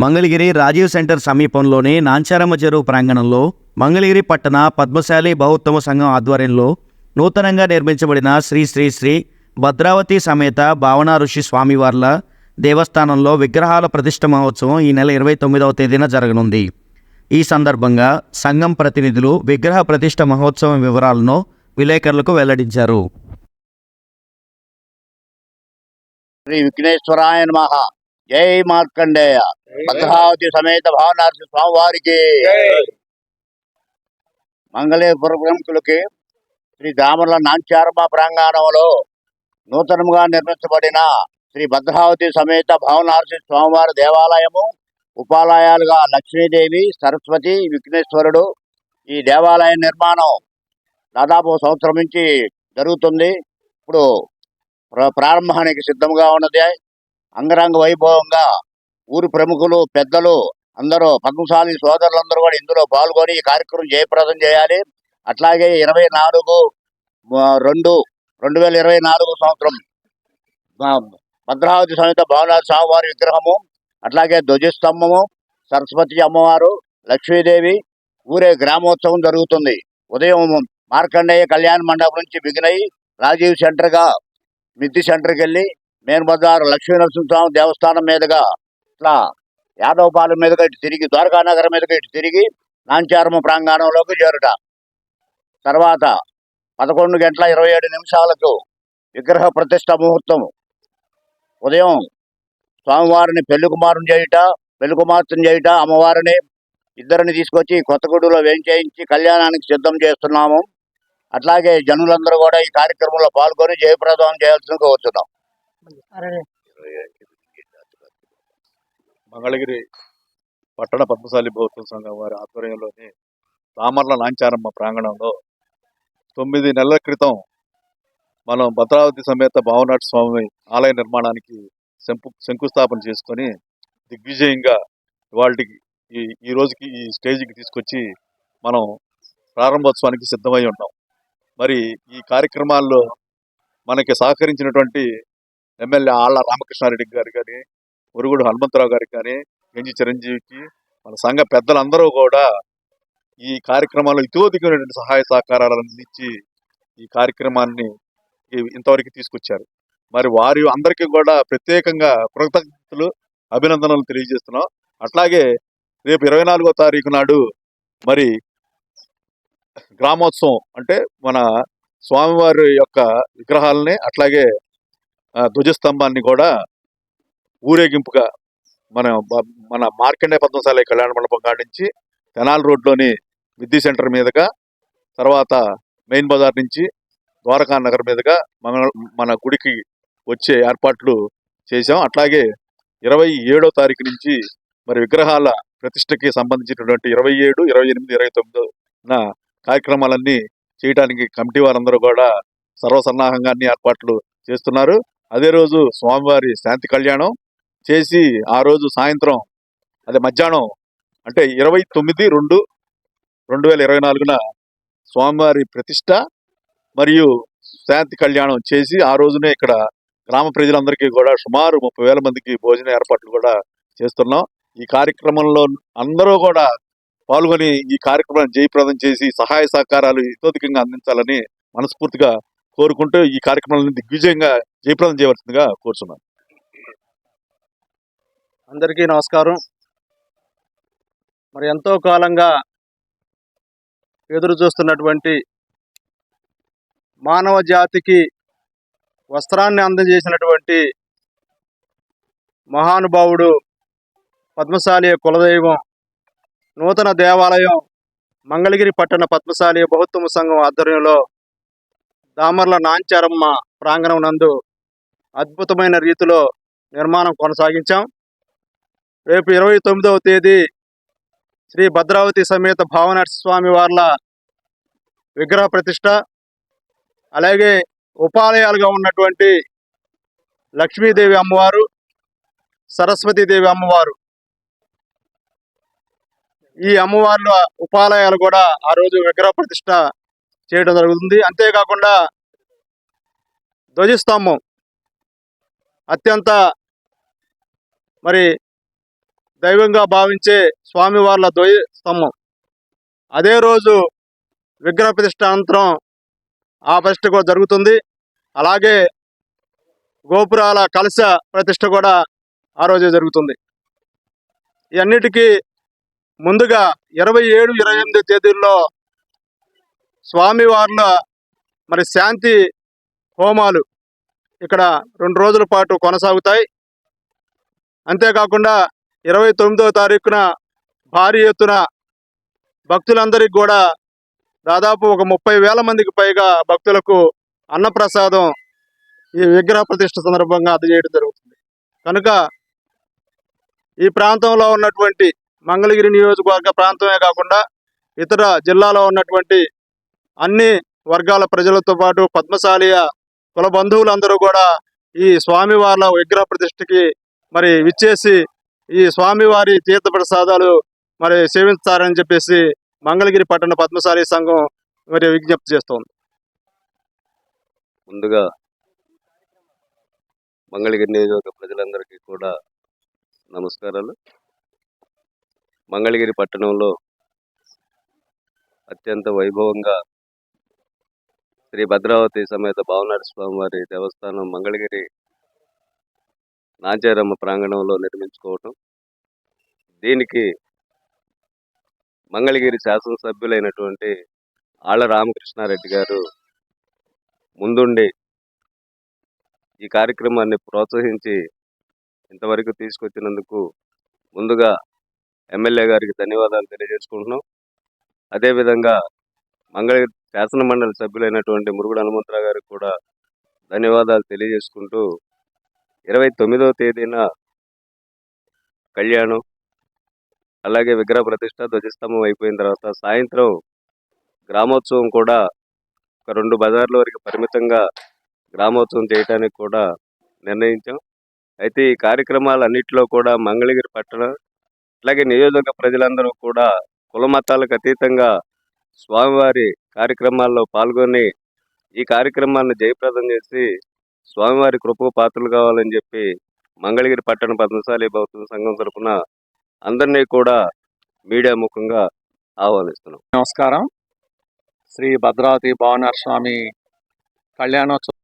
Mangalagiri Rajiv centre సమీపంలోని నాంచారమ్మ చెరువు ప్రాంగణంలో మంగళగిరి పట్టణ పద్మశాలి బహుత్తమ సంఘం ఆధ్వర్యంలో నూతనంగా నిర్మించబడిన శ్రీ శ్రీ శ్రీ భద్రావతి సమేత భావన ఋషి స్వామివార్ల దేవస్థానంలో విగ్రహాల ప్రతిష్ఠ మహోత్సవం ఈ నెల ఇరవై తొమ్మిదవ తేదీన జరగనుంది. ఈ సందర్భంగా సంఘం ప్రతినిధులు విగ్రహ ప్రతిష్ఠ మహోత్సవం వివరాలను విలేకరులకు వెల్లడించారు. శ్రీ విఘ్నేశ్వరాయ నమ. జై మార్కండేయ భద్రావతి సమేత భావనాథ స్వామివారికి. మంగళేపుర ప్రముఖులకి శ్రీ దామర్ల నాంచారమ్మ ప్రాంగణంలో నూతనంగా నిర్మించబడిన శ్రీ భద్రావతి సమేత భావనాథ స్వామివారి దేవాలయము ఉపాలయాలుగా లక్ష్మీదేవి సరస్వతి విఘ్నేశ్వరుడు ఈ దేవాలయ నిర్మాణం దాదాపు సంవత్సరం నుంచి జరుగుతుంది. ఇప్పుడు ప్ర- ప్రారంభానికి సిద్ధంగా ఉన్నది. అంగరంగ వైభవంగా ఊరి ప్రముఖులు పెద్దలు అందరూ పద్మశాలి సోదరులందరూ కూడా ఇందులో పాల్గొని ఈ కార్యక్రమం జయప్రదం చేయాలి. అట్లాగే ఇరవై నాలుగు రెండు రెండు వేల ఇరవై నాలుగు సంవత్సరం భద్రావతి సమేత భవనాథ స్వామివారి విగ్రహము అట్లాగే ధ్వజస్తంభము సరస్వతి అమ్మవారు లక్ష్మీదేవి ఊరే గ్రామోత్సవం జరుగుతుంది. ఉదయం మార్కండేయ కళ్యాణ మండపం నుంచి బిగినై రాజీవ్ సెంటర్గా మిద్ది సెంటర్కి వెళ్ళి మేన్ బజార్ లక్ష్మీనరసింహస్వామి దేవస్థానం మీదుగా ఇట్లా యాదవపాలెం మీదుగా ఇటు తిరిగి ద్వారకానగరం మీదుగా ఇటు తిరిగి నాంచారమ ప్రాంగణంలోకి చేరుట. తర్వాత పదకొండు గంటల ఇరవై ఏడు నిమిషాలకు విగ్రహ ప్రతిష్ట ముహూర్తం ఉదయం స్వామివారిని పెళ్ళి కుమారుని చేయుట పెళ్ళి కుమార్తెను చేయుట అమ్మవారిని ఇద్దరిని తీసుకొచ్చి కొత్తగూడలో వేయించేయించి కళ్యాణానికి సిద్ధం చేస్తున్నాము. అట్లాగే జనులందరూ కూడా ఈ కార్యక్రమంలో పాల్గొని జయప్రదం చేయాల్సిందిగా కోరుతున్నాం మంగళగిరి పట్టణ పద్మశాలి బౌద్ధ సంఘం వారి ఆధ్వర్యంలోని రామర్ల లాంచారమ్మ ప్రాంగణంలో తొమ్మిది నెలల క్రితం మనం భద్రావతి సమేత భావనాథ స్వామి ఆలయ నిర్మాణానికి శంకు శంకుస్థాపన చేసుకొని దిగ్విజయంగా ఇవాళకి ఈ ఈ రోజుకి ఈ స్టేజ్కి తీసుకొచ్చి మనం ప్రారంభోత్సవానికి సిద్ధమై ఉన్నాం. మరి ఈ కార్యక్రమాల్లో మనకి సహకరించినటువంటి ఎమ్మెల్యే ఆళ్ళ రామకృష్ణారెడ్డి గారు కానీ ఉరుగుడు హనుమంతరావు గారికి కానీ ఎంజి చిరంజీవికి మన సంఘ పెద్దలందరూ కూడా ఈ కార్యక్రమాల్లో ఇతోధికమైనటువంటి సహాయ సహకారాలను అందించి ఈ కార్యక్రమాన్ని ఇంతవరకు తీసుకొచ్చారు. మరి వారి అందరికీ కూడా ప్రత్యేకంగా కృతజ్ఞతలు అభినందనలు తెలియజేస్తున్నాం. అట్లాగే రేపు ఇరవై నాలుగో తారీఖు నాడు మరి గ్రామోత్సవం అంటే మన స్వామివారి యొక్క విగ్రహాలని అట్లాగే ధ్వజస్తంభాన్ని కూడా ఊరేగింపుగా మన మన మార్కండే పద్మశాలి కళ్యాణ మండపం కాడించి తెనాల్ తెనాలి రోడ్లోని విద్యా సెంటర్ మీదుగా తర్వాత మెయిన్ బజార్ నుంచి ద్వారకా నగర్ మీదుగా మన మన గుడికి వచ్చే ఏర్పాట్లు చేశాం. అట్లాగే ఇరవై ఏడో తారీఖు నుంచి మరి విగ్రహాల ప్రతిష్టకి సంబంధించినటువంటి ఇరవై ఏడు ఇరవై ఎనిమిది ఇరవై తొమ్మిదిన కార్యక్రమాలన్నీ చేయడానికి కమిటీ వారందరూ కూడా సర్వసన్నాహంగా అన్ని ఏర్పాట్లు చేస్తున్నారు. అదే రోజు స్వామివారి శాంతి కళ్యాణం చేసి ఆ రోజు సాయంత్రం అదే మధ్యాహ్నం అంటే ఇరవై తొమ్మిది రెండు రెండు వేల ఇరవై నాలుగున స్వామివారి ప్రతిష్ట మరియు శాంతి కళ్యాణం చేసి ఆ రోజునే ఇక్కడ గ్రామ ప్రజలందరికీ కూడా సుమారు ముప్పై వేల మందికి భోజన ఏర్పాట్లు కూడా చేస్తున్నాం. ఈ కార్యక్రమంలో అందరూ కూడా పాల్గొని ఈ కార్యక్రమాన్ని జయప్రదం చేసి సహాయ సహకారాలు ఇతోధికంగా అందించాలని మనస్ఫూర్తిగా కోరుకుంటూ ఈ కార్యక్రమాలను దిగ్విజయంగా జయప్రదం చేయవలసిందిగా కోరుతున్నాను అందరికీ నమస్కారం. మరి ఎంతో కాలంగా ఎదురు చూస్తున్నటువంటి మానవ జాతికి వస్త్రాన్ని అందజేసినటువంటి మహానుభావుడు పద్మశాలి కులదైవం నూతన దేవాలయం మంగళగిరి పట్టణ పద్మశాలి బహుత్తమ సంఘం ఆధ్వర్యంలో దామర్ల నాంచారమ్మ ప్రాంగణం నందు అద్భుతమైన రీతిలో నిర్మాణం కొనసాగించాం. రేపు ఇరవై తొమ్మిదవ తేదీ శ్రీ భద్రావతి సమేత భావనర్సి స్వామి వార్ల విగ్రహ ప్రతిష్ట అలాగే ఉపాలయాలుగా ఉన్నటువంటి లక్ష్మీదేవి అమ్మవారు సరస్వతీదేవి అమ్మవారు. ఈ అమ్మవార్ల ఉపాలయాలు కూడా ఆ రోజు విగ్రహ ప్రతిష్ట చేయడం జరుగుతుంది. అంతేకాకుండా ధ్వజస్తంభం అత్యంత మరి దైవంగా భావించే స్వామివార్ల ద్వయ స్తంభం. అదే రోజు విగ్రహ ప్రతిష్ట అనంతరం ఆ ప్రతిష్ట కూడా జరుగుతుంది. అలాగే గోపురాల కలశ ప్రతిష్ట కూడా ఆ రోజే జరుగుతుంది. ఇవన్నిటికీ ముందుగా ఇరవై ఏడు ఇరవై ఎనిమిది తేదీల్లో స్వామివార్ల మరి శాంతి హోమాలు ఇక్కడ రెండు రోజుల పాటు కొనసాగుతాయి. అంతేకాకుండా ఇరవై తొమ్మిదవ తారీఖున భారీ ఎత్తున భక్తులందరికీ కూడా దాదాపు ఒక ముప్పై వేల మందికి పైగా భక్తులకు అన్నప్రసాదం ఈ విగ్రహ ప్రతిష్ట సందర్భంగా అందజేయడం జరుగుతుంది. కనుక ఈ ప్రాంతంలో ఉన్నటువంటి మంగళగిరి నియోజకవర్గ ప్రాంతమే కాకుండా ఇతర జిల్లాలో ఉన్నటువంటి అన్ని వర్గాల ప్రజలతో పాటు పద్మశాలియ కుల బంధువులందరూ కూడా ఈ స్వామివార్ల విగ్రహ ప్రతిష్ఠకి మరి విచ్చేసి ఈ స్వామివారి తీర్థ ప్రసాదాలు మరి సేవించారని చెప్పేసి మంగళగిరి పట్టణ పద్మశాలి సంఘం మరి విజ్ఞప్తి చేస్తోంది. ముందుగా మంగళగిరి నియోజకవర్గ ప్రజలందరికీ కూడా నమస్కారాలు. మంగళగిరి పట్టణంలో అత్యంత వైభవంగా శ్రీ భద్రావతి సమేత భావనరస్వామి వారి దేవస్థానం మంగళగిరి నాంచారమ్మ ప్రాంగణంలో నిర్మించుకోవటం. దీనికి మంగళగిరి శాసనసభ్యులైనటువంటి ఆళ్ళ రామకృష్ణారెడ్డి గారు ముందుండి ఈ కార్యక్రమాన్ని ప్రోత్సహించి ఇంతవరకు తీసుకొచ్చినందుకు ముందుగా ఎమ్మెల్యే గారికి ధన్యవాదాలు తెలియజేసుకుంటున్నాం. అదేవిధంగా మంగళగిరి శాసన మండలి సభ్యులైనటువంటి మురుగుడు హనుమంతరావు గారికి కూడా ధన్యవాదాలు తెలియజేసుకుంటూ ఇరవై తొమ్మిదవ తేదీన కళ్యాణం అలాగే విగ్రహ ప్రతిష్ట ధ్వజస్తంభం అయిపోయిన తర్వాత సాయంత్రం గ్రామోత్సవం కూడా ఒక రెండు బజార్ల వరకు పరిమితంగా గ్రామోత్సవం చేయడానికి కూడా నిర్ణయించాం. అయితే ఈ కార్యక్రమాలన్నింటిలో కూడా మంగళగిరి పట్టణ అలాగే నియోజకవర్గ ప్రజలందరూ కూడా కుల మతాలకు అతీతంగా స్వామివారి కార్యక్రమాల్లో పాల్గొని ఈ కార్యక్రమాన్ని జయప్రదం చేసి స్వామివారి కృపకు పాత్రలు కావాలని చెప్పి మంగళగిరి పట్టణ పద్మశాలి భౌతిక సంఘం తరపున అందరినీ కూడా మీడియా ముఖంగా ఆహ్వానిస్తున్నాం. నమస్కారం. శ్రీ భద్రావతి భవనార్ స్వామి కళ్యాణోత్సవ